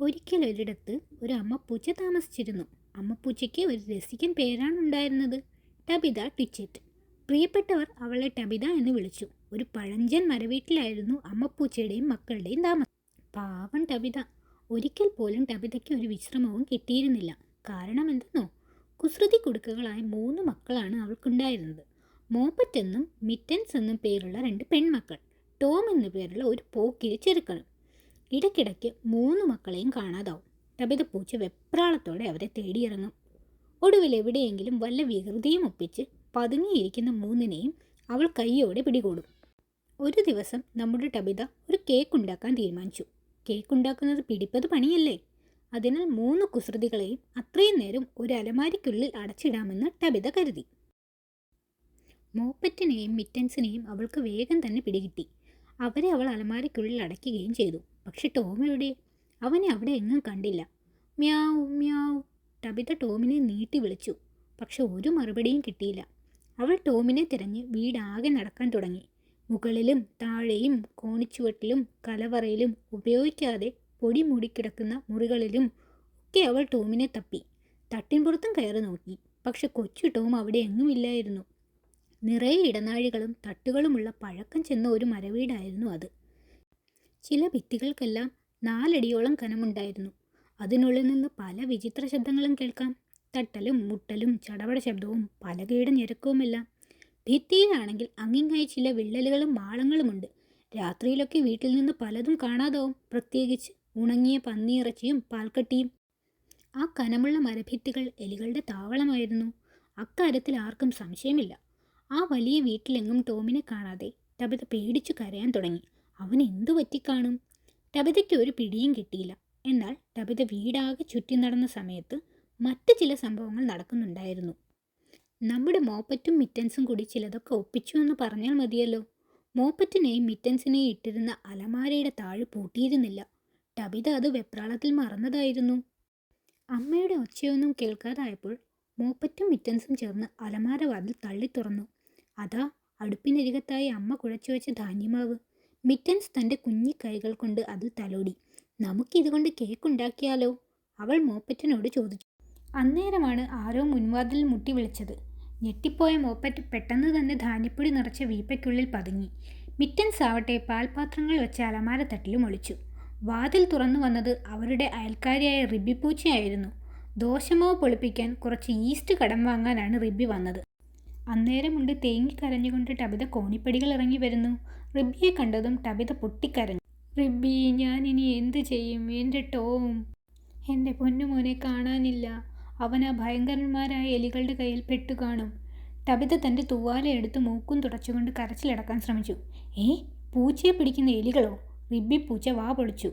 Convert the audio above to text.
ഒരിക്കൽ ഒരിടത്ത് ഒരു അമ്മപ്പൂച്ച താമസിച്ചിരുന്നു. അമ്മപ്പൂച്ചയ്ക്ക് ഒരു രസിക്കൻ പേരാണ് ഉണ്ടായിരുന്നത്. ടബിത ടിച്ചറ്റ്. പ്രിയപ്പെട്ടവർ അവളെ ടബിത എന്ന് വിളിച്ചു. ഒരു പഴഞ്ചൻ മരവീട്ടിലായിരുന്നു അമ്മപ്പൂച്ചയുടെയും മക്കളുടെയും താമസം. പാവം ടബിത. ഒരിക്കൽ പോലും ടബിതയ്ക്ക് ഒരു വിശ്രമവും കിട്ടിയിരുന്നില്ല. കാരണം എന്തെന്നോ? കുസൃതി കുടുക്കുകളായ മൂന്ന് മക്കളാണ് അവൾക്കുണ്ടായിരുന്നത്. മോപ്പറ്റ് എന്നും മിറ്റൻസ് എന്നും പേരുള്ള രണ്ട് പെൺമക്കൾ. ടോം എന്നു പേരുള്ള ഒരു പോക്കിരി ചെറുക്കനും. ഇടയ്ക്കിടയ്ക്ക് മൂന്ന് മക്കളെയും കാണാതാവും. ടബിത പൂച്ച വെപ്രാളത്തോടെ അവരെ തേടിയിറങ്ങും. ഒടുവിൽ എവിടെയെങ്കിലും വല്ല വികൃതിയും ഒപ്പിച്ച് പതുങ്ങിയിരിക്കുന്ന മൂന്നിനെയും അവൾ കൈയോടെ പിടികൂടും. ഒരു ദിവസം നമ്മുടെ ടബിത ഒരു കേക്ക് ഉണ്ടാക്കാൻ തീരുമാനിച്ചു. കേക്ക് ഉണ്ടാക്കുന്നത് പിടിപ്പത് പണിയല്ലേ? അതിനാൽ മൂന്ന് കുസൃതികളെയും അത്രയും നേരം ഒരു അലമാരിക്കുള്ളിൽ അടച്ചിടാമെന്ന് ടബിത കരുതി. മോപ്പറ്റിനെയും മിറ്റൻസിനെയും അവൾക്ക് വേഗം തന്നെ പിടികിട്ടി. അവരെ അവൾ അലമാരിക്കുള്ളിൽ അടയ്ക്കുകയും ചെയ്തു. പക്ഷെ ടോം എവിടെ അവനെ അവിടെ എങ്ങും കണ്ടില്ല. മ്യാവ് മ്യാവ് ടബിത ടോമിനെ നീട്ടി വിളിച്ചു. പക്ഷെ ഒരു മറുപടിയും കിട്ടിയില്ല. അവൾ ടോമിനെ തിരഞ്ഞ് വീടാകെ നടക്കാൻ തുടങ്ങി. മുകളിലും താഴെയും കോണിച്ചുവട്ടിലും കലവറയിലും ഉപയോഗിക്കാതെ പൊടി മൂടിക്കിടക്കുന്ന മുറികളിലും ഒക്കെ അവൾ ടോമിനെ തപ്പി. തട്ടിൻപുറത്തും കയറി നോക്കി. പക്ഷെ കൊച്ചു ടോം അവിടെ എങ്ങുമില്ലായിരുന്നു നിറയെ ഇടനാഴികളും തട്ടുകളുമുള്ള പഴക്കം ചെന്ന ഒരു മരവീടായിരുന്നു അത്. ചില ഭിത്തികൾക്കെല്ലാം നാലടിയോളം കനമുണ്ടായിരുന്നു. അതിനുള്ളിൽ നിന്ന് പല വിചിത്ര ശബ്ദങ്ങളും കേൾക്കാം. തട്ടലും മുട്ടലും ചടപട ശബ്ദവും പലകയുടെ ഞെരുക്കവുമെല്ലാം. ഭിത്തിയിലാണെങ്കിൽ അങ്ങിങ്ങായി ചില വിള്ളലുകളും മാളങ്ങളുമുണ്ട്. രാത്രിയിലൊക്കെ വീട്ടിൽ നിന്ന് പലതും കാണാതാവും. പ്രത്യേകിച്ച് ഉണങ്ങിയ പന്നിയിറച്ചിയും പാൽക്കട്ടിയും. ആ കനമുള്ള മരഭിത്തികൾ എലികളുടെ താവളമായിരുന്നു. അക്കാര്യത്തിൽ ആർക്കും സംശയമില്ല. ആ വലിയ വീട്ടിലെങ്ങും ടോമിനെ കാണാതെ ടബിത പേടിച്ചു കരയാൻ തുടങ്ങി. അവൻ എന്തു പറ്റിക്കാണും? ടബിതയ്ക്ക് ഒരു പിടിയും കിട്ടിയില്ല. എന്നാൽ ടബിത വീടാകെ ചുറ്റി നടന്ന സമയത്ത് മറ്റു ചില സംഭവങ്ങൾ നടക്കുന്നുണ്ടായിരുന്നു. നമ്മുടെ മോപ്പറ്റും മിറ്റൻസും കൂടി ചിലതൊക്കെ ഒപ്പിച്ചു എന്ന് പറഞ്ഞാൽ മതിയല്ലോ. മോപ്പറ്റിനെയും മിറ്റൻസിനെയും ഇട്ടിരുന്ന അലമാരയുടെ താഴ് പൂട്ടിയിരുന്നില്ല. ടബിത അത് വെപ്രാളത്തിൽ മറന്നതായിരുന്നു. അമ്മയുടെ ഒച്ചയൊന്നും കേൾക്കാതായപ്പോൾ മോപ്പറ്റും മിറ്റൻസും ചേർന്ന് അലമാര വാതിൽ തള്ളി തുറന്നു. അതാ അടുപ്പിനരികത്തായി അമ്മ കുഴച്ചു വെച്ച ധാന്യമാവ്. മിറ്റൻസ് തന്റെ കുഞ്ഞി കൈകൾ കൊണ്ട് അത് തലോടി. നമുക്കിതുകൊണ്ട് കേക്ക് ഉണ്ടാക്കിയാലോ? അവൾ മോപ്പറ്റനോട് ചോദിച്ചു. അന്നേരമാണ് ആരോ മുൻവാതിൽ മുട്ടി വിളിച്ചത്. ഞെട്ടിപ്പോയ മോപ്പറ്റ് പെട്ടെന്ന് തന്നെ ധാന്യപ്പൊടി നിറച്ച വീപ്പയ്ക്കുള്ളിൽ പതുങ്ങി. മിറ്റൻസ് ആവട്ടെ പാൽപാത്രങ്ങൾ വെച്ച അലമാര തട്ടിലും ഒളിച്ചു. വാതിൽ തുറന്നു വന്നത് അവരുടെ അയൽക്കാരിയായ റിബി പൂച്ചയായിരുന്നു ദോശമാവ് പൊളിപ്പിക്കാൻ കുറച്ച് ഈസ്റ്റ് കടം വാങ്ങാനാണ് റിബി വന്നത്. അന്നേരമുണ്ട് തേങ്ങി കരഞ്ഞുകൊണ്ട് ടബിത കോണിപ്പടികൾ ഇറങ്ങി വരുന്നു. റിബിയെ കണ്ടതും ടബിത പൊട്ടിക്കരഞ്ഞു. റിബി ഇനി എന്ത് ചെയ്യും? എന്റെ ടോം എന്റെ പൊന്നുമോനെ കാണാനില്ല. അവൻ ആ ഭയങ്കരന്മാരായ എലികളുടെ കയ്യിൽ പെട്ടു കാണും ടബിത തന്റെ തൂവാല എടുത്ത് മൂക്കും തുടച്ചുകൊണ്ട് കരച്ചിലടക്കാൻ ശ്രമിച്ചു. ഏ പൂച്ചയെ പിടിക്കുന്ന എലികളോ റിബി പൂച്ച വാ പൊളിച്ചു.